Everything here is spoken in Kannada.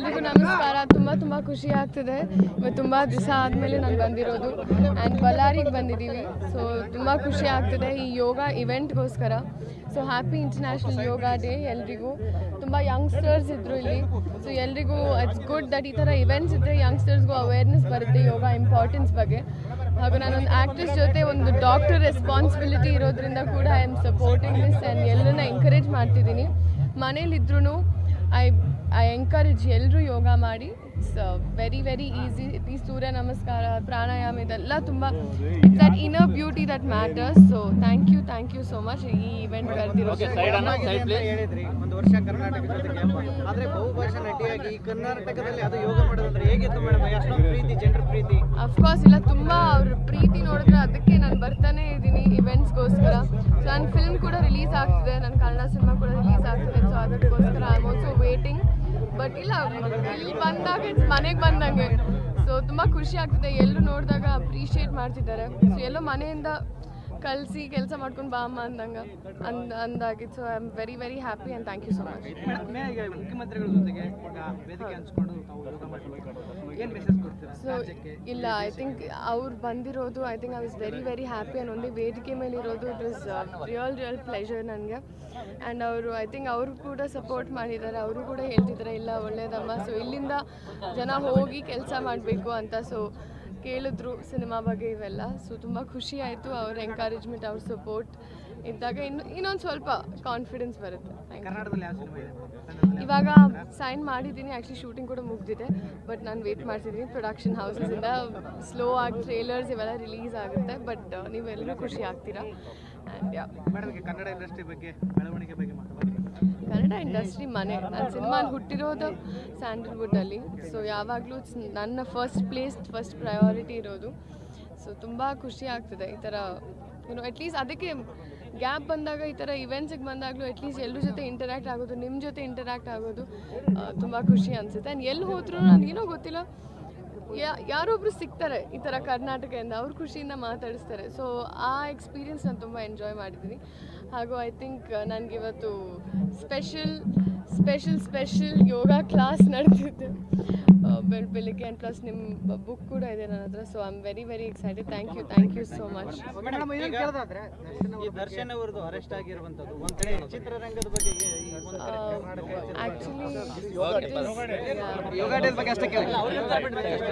ಎಲ್ರಿಗೂ ನಮಸ್ಕಾರ. ತುಂಬ ತುಂಬ ಖುಷಿ ಆಗ್ತಿದೆ. ತುಂಬ ದಿವಸ ಆದಮೇಲೆ ನಾನು ಬಂದಿರೋದು. ಆ್ಯಂಡ್ ಬಳ್ಳಾರಿಗೆ ಬಂದಿದ್ದೀವಿ. ಸೊ ತುಂಬ ಖುಷಿ ಆಗ್ತಿದೆ ಈ yoga ಇವೆಂಟ್ಗೋಸ್ಕರ so happy international yoga day ಎಲ್ರಿಗೂ. ತುಂಬ ಯಂಗ್ಸ್ಟರ್ಸ್ ಇದ್ದರು ಇಲ್ಲಿ. ಸೊ ಎಲ್ರಿಗೂ ಇಟ್ಸ್ ಗುಡ್ ದಟ್ ಈ ಥರ ಇವೆಂಟ್ಸ್ ಇದ್ದರೆ ಯಂಗ್ಸ್ಟರ್ಸ್ಗೂ ಅವೇರ್ನೆಸ್ ಬರುತ್ತೆ ಯೋಗ ಇಂಪಾರ್ಟೆನ್ಸ್ ಬಗ್ಗೆ. ಹಾಗೂ ನಾನೊಂದು ಆ್ಯಕ್ಟ್ರೆಸ್ ಜೊತೆ ಒಂದು ಡಾಕ್ಟರ್ ರೆಸ್ಪಾನ್ಸಿಬಿಲಿಟಿ ಇರೋದ್ರಿಂದ ಕೂಡ I am supporting this and ಎಲ್ಲರನ್ನ ಎಂಕರೇಜ್ ಮಾಡ್ತಿದ್ದೀನಿ. ಮನೇಲಿದ್ರೂ ಐ ಐ ಎಂಕರೇಜ್ ಎಲ್ಲರೂ ಯೋಗ ಮಾಡಿ. ಇಟ್ಸ್ ವೆರಿ ವೆರಿ ಈಸಿ ಈ ಸೂರ್ಯ ನಮಸ್ಕಾರ ಪ್ರಾಣಾಯಾಮ ಇದೆಲ್ಲ ತುಂಬ it's that inner beauty that matters so thank you thank you so much ಈ ಇವೆಂಟ್ ಕರೆದಿರೋ ಹೇಳಿದ್ರಿ. ಒಂದು ವರ್ಷ ಕರ್ನಾಟಕ ಜೊತೆಗೆ ಆದ್ರೆ ಬಹುಭಾಷಾ ನಟಿಯಾಗಿ ಕರ್ನಾಟಕದಲ್ಲಿ ಅದು ಯೋಗ ಮಾಡೋದಂದ್ರೆ ಹೇಗಿತ್ತು ಮೇಡಮ್ ಅಷ್ಟೊಂದು ಪ್ರೀತಿ ಜನರ ಪ್ರೀತಿ. ಅಫ್ಕೋರ್ಸ್ ಇಲ್ಲ ತುಂಬ ಅವ್ರ ಪ್ರೀತಿ ನೋಡಿದ್ರೆ ಅದಕ್ಕೆ ನಾನು ಬರ್ತಾನೆ ಇದ್ದೀನಿ ಇವೆಂಟ್ಸ್ಗೋಸ್ಕರ ಸೊ ನನ್ನ ಫಿಲ್ಮ್ ಕೂಡ ರಿಲೀಸ್ ಆಗ್ತಿದೆ. ನನ್ನ ಕನ್ನಡ ಸಿನಿಮಾ ಕೂಡ ರಿಲೀಸ್ ಆಗ್ತಿದೆ. ಸೊ ಅದಕ್ಕೋಸ್ಕರ ವೇಟಿಂಗ್ ಬಟ್ ಇಲ್ಲ, ಇಲ್ಲಿ ಬಂದಾಗ ಮನೆಗೆ ಬಂದಂಗೆ. ಸೊ ತುಂಬ ಖುಷಿ ಆಗ್ತಿದೆ. ಎಲ್ಲರೂ ನೋಡಿದಾಗ ಅಪ್ರಿಷಿಯೇಟ್ ಮಾಡ್ತಿದ್ದಾರೆ. ಸೊ ಎಲ್ಲೋ ಮನೆಯಿಂದ ಕಳಿಸಿ ಕೆಲಸ ಮಾಡ್ಕೊಂಡು ಬಾ ಅಮ್ಮ ಅಂದಂಗ. ಅಂದ್ ಅಂದಾಗಿತ್ತು. So I am very very happy and thank you so much ಮುಖ್ಯಮಂತ್ರಿಗಳ ಜೊತೆಗೆ ಸೊ ಇಲ್ಲ ಐ ಥಿಂಕ್ ಅವ್ರು ಬಂದಿರೋದು I think I was very very happy and ಒಂದೇ ವೇದಿಕೆ ಮೇಲೆ ಇರೋದು it is real real pleasure ನನಗೆ. ಆ್ಯಂಡ್ ಅವರು ಐ ಥಿಂಕ್ ಅವರು ಕೂಡ ಸಪೋರ್ಟ್ ಮಾಡಿದ್ದಾರೆ ಅವರು ಕೂಡ ಹೇಳ್ತಿದ್ದಾರೆ ಇಲ್ಲ ಒಳ್ಳೇದಮ್ಮ. ಸೊ ಇಲ್ಲಿಂದ ಜನ ಹೋಗಿ ಕೆಲಸ ಮಾಡಬೇಕು ಅಂತ. ಸೊ ಕೇಳಿದ್ರು ಸಿನಿಮಾ ಬಗ್ಗೆ ಇವೆಲ್ಲ. ಸೊ ತುಂಬ ಖುಷಿ ಆಯಿತು ಅವ್ರ ಎಂಕರೇಜ್ಮೆಂಟ್ ಅವ್ರ ಸಪೋರ್ಟ್ ಇದ್ದಾಗ ಇನ್ನು ಇನ್ನೊಂದು ಸ್ವಲ್ಪ ಕಾನ್ಫಿಡೆನ್ಸ್ ಬರುತ್ತೆ. ಇವಾಗ ಸೈನ್ ಮಾಡಿದ್ದೀನಿ. ಆ್ಯಕ್ಚುಲಿ ಶೂಟಿಂಗ್ ಕೂಡ ಮುಗ್ದಿದೆ. ಬಟ್ ನಾನು ವೇಟ್ ಮಾಡ್ತಿದ್ದೀನಿ ಪ್ರೊಡಕ್ಷನ್ ಹೌಸಸಿಂದ ಸ್ಲೋ ಆಗಿ ಟ್ರೇಲರ್ಸ್ ಇವೆಲ್ಲ ರಿಲೀಸ್ ಆಗುತ್ತೆ. ಬಟ್ ನೀವೆಲ್ಲರೂ ಖುಷಿ ಆಗ್ತೀರಾ? ಆ್ಯಂಡ್ ಯಾವ ಕನ್ನಡ ಇಂಡಸ್ಟ್ರಿ ಬಗ್ಗೆ ಬೆಳವಣಿಗೆ ಬಗ್ಗೆ ಕನ್ನಡ ಇಂಡಸ್ಟ್ರಿ ಮನೆ. ನನ್ನ ಸಿನಿಮಾ ಹುಟ್ಟಿರೋದು ಸ್ಯಾಂಡಲ್ವುಡ್ಡಲ್ಲಿ ಸೊ ಯಾವಾಗಲೂ ನನ್ನ ಫಸ್ಟ್ ಪ್ಲೇಸ್ ಫಸ್ಟ್ ಪ್ರಯಾರಿಟಿ ಇರೋದು. ಸೊ ತುಂಬ ಖುಷಿ ಆಗ್ತದೆ ಈ ಥರ ಏನು ಅಟ್ಲೀಸ್ಟ್ ಅದಕ್ಕೆ ಗ್ಯಾಪ್ ಬಂದಾಗ ಈ ಥರ ಇವೆಂಟ್ಸಿಗೆ ಬಂದಾಗಲೂ ಅಟ್ಲೀಸ್ಟ್ ಎಲ್ಲರ ಜೊತೆ ಇಂಟರ್ಯಾಕ್ಟ್ ಆಗೋದು ನಿಮ್ಮ ಜೊತೆ ಇಂಟರ್ಯಾಕ್ಟ್ ಆಗೋದು ತುಂಬ ಖುಷಿ ಅನಿಸುತ್ತೆ. ಆ್ಯಂಡ್ ಎಲ್ಲಿ ಹೋದ್ರೂ ನನಗೇನೋ ಗೊತ್ತಿಲ್ಲ ಯಾ ಯಾರೊಬ್ರು ಸಿಗ್ತಾರೆ ಈ ಥರ ಕರ್ನಾಟಕದಿಂದ ಅವ್ರ ಖುಷಿಯಿಂದ ಮಾತಾಡಿಸ್ತಾರೆ. ಸೊ ಆ ಎಕ್ಸ್ಪೀರಿಯನ್ಸ್ ನಾನು ತುಂಬ ಎಂಜಾಯ್ ಮಾಡಿದ್ದೀನಿ. ಹಾಗೂ ಐ ಥಿಂಕ್ ನನಗೆ ಇವತ್ತು special special special yoga class ನಡೆದಿದ್ದೆ. ಬೆಳ್ ಬೆಳಿಗ್ಗೆ ಆ್ಯಂಡ್ ಪ್ಲಸ್ ನಿಮ್ಮ ಬುಕ್ ಕೂಡ ಇದೆ ನನ್ನ ಹತ್ರ so I am very very excited thank you thank you so much madam ಇದನ್ನ ಕೇಳೋದಾದ್ರೆ ಈ ದರ್ಶನ್ ಅವರದು ಅರೆಸ್ಟ್ ಆಗಿರುವಂತದ್ದು ಒಂದು ಕಡೆ ಚಿತ್ರರಂಗದ ಬಗ್ಗೆ ಆ್ಯಕ್ಚುಲಿ ಯೋಗ ಡೇ ಬಗ್ಗೆ ಅಷ್ಟೇ ಕೇಳಿ.